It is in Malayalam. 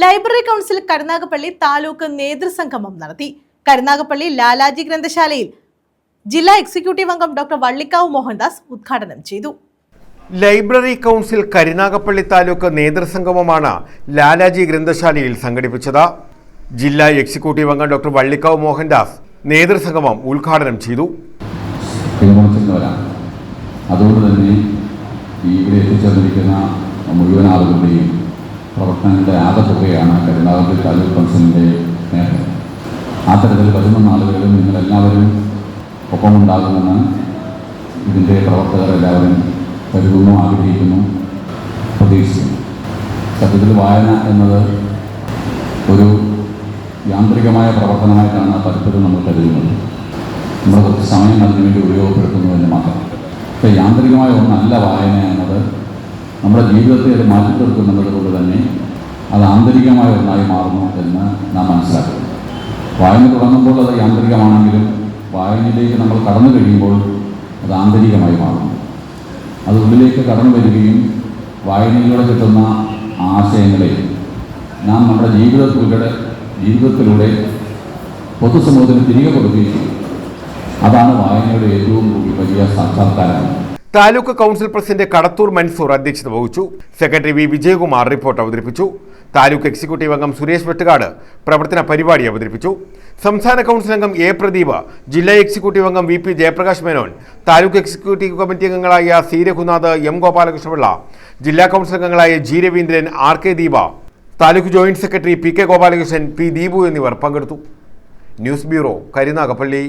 ലൈബ്രറി കൗൺസിൽ കരുനാഗപ്പള്ളി താലൂക്ക് നേതൃസംഗമം നടത്തി. കരുനാഗപ്പള്ളി ലാലാജി ഗ്രന്ഥശാലയിൽ ജില്ലാ എക്സിക്യൂട്ടീവ് അംഗം ഡോക്ടർ വള്ളിക്കാവ് മോഹൻദാസ് ഉദ്ഘാടനം ചെയ്തു. ലൈബ്രറി കൗൺസിൽ കരുനാഗപ്പള്ളി താലൂക്ക് നേതൃസംഗമമാണ് ലാലാജി ഗ്രന്ഥശാലയിൽ സംഘടിപ്പിച്ചത്. ജില്ലാ എക്സിക്യൂട്ടീവ് അംഗം ഡോക്ടർ വള്ളിക്കാവ് മോഹൻദാസ് നേതൃസംഗമം ഉദ്ഘാടനം ചെയ്തു. അതുകൊണ്ട് തന്നെ ഈ ഇവിടെ എത്തിച്ചേർന്നിരിക്കുന്ന മുഴുവൻ ആളുകളുടെയും പ്രവർത്തനങ്ങളുടെ ആകെത്തുകയാണ് കരുനാഗപ്പള്ളി താലൂക്ക് കൗൺസിലിന്റെ നേട്ടം. ആ തരത്തിൽ വരുന്ന നാളുകളിലും നിങ്ങളെല്ലാവരും ഒപ്പമുണ്ടാകുമെന്ന് ഇതിന്റെ പ്രവർത്തകർ എല്ലാവരും കരുതുന്നു ആഗ്രഹിക്കുന്നു പ്രതീക്ഷിക്കുന്നു. സത്യത്തിൽ വായന എന്നത് ഒരു യാന്ത്രികമായ പ്രവർത്തനമായിട്ടാണ് പലപ്പോഴും നമ്മൾ കരുതുന്നത്. നമ്മൾ കുറച്ച് സമയം അതിനുവേണ്ടി ഉപയോഗപ്പെടുത്തുന്നു എന്ന് മാത്രം. പക്ഷേ യാന്ത്രികമായ ഒന്നല്ല വായന നമ്മുടെ ജീവിതത്തെ അത് മാറ്റി തീർക്കുന്നുള്ളത് കൊണ്ട് തന്നെ അത് ആന്തരികമായ ഒന്നായി മാറുന്നു എന്ന് നാം മനസ്സിലാക്കുന്നു. വായന തുടങ്ങുമ്പോൾ അത് യാന്ത്രികമാണെങ്കിലും വായനയിലേക്ക് നമ്മൾ കടന്നു കഴിയുമ്പോൾ അത് ആന്തരികമായി മാറുന്നു. അത് ഉള്ളിലേക്ക് കടന്നു വരികയും വായനയിലൂടെ കിട്ടുന്ന ആശയങ്ങളെ നാം നമ്മുടെ ജീവിതത്തിലൂടെ ജീവിതത്തിലൂടെ പൊതുസമൂഹത്തിന് തിരികെ കൊടുക്കുകയും അതാണ് വായനയുടെ ഏറ്റവും വലിയ സാക്ഷാത്കാരം താലൂക്ക് കൗൺസിൽ പ്രസിഡന്റ് കടത്തൂർ മൻസൂർ അധ്യക്ഷത വഹിച്ചു. Secretary V. വിജയകുമാർ റിപ്പോർട്ട് അവതരിപ്പിച്ചു. താലൂക്ക് എക്സിക്യൂട്ടീവ് അംഗം സുരേഷ് വെട്ടുകാട് പ്രവർത്തന പരിപാടി അവതരിപ്പിച്ചു. സംസ്ഥാന കൗൺസിൽ അംഗം എ. പ്രദീപ് ജില്ലാ എക്സിക്യൂട്ടീവ് അംഗം V. P. Jayaprakash Menon taluk executive committee അംഗങ്ങളായ സി. രഘുനാഥ് എം. ഗോപാലകൃഷ്ണപിള്ള ജില്ലാ കൗൺസിൽ അംഗങ്ങളായ G. Raveendran R. K. Deepa taluk joint secretary P. K. Gopalakrishnan P. Deepu എന്നിവർ പങ്കെടുത്തു. News bureau Karunagappally.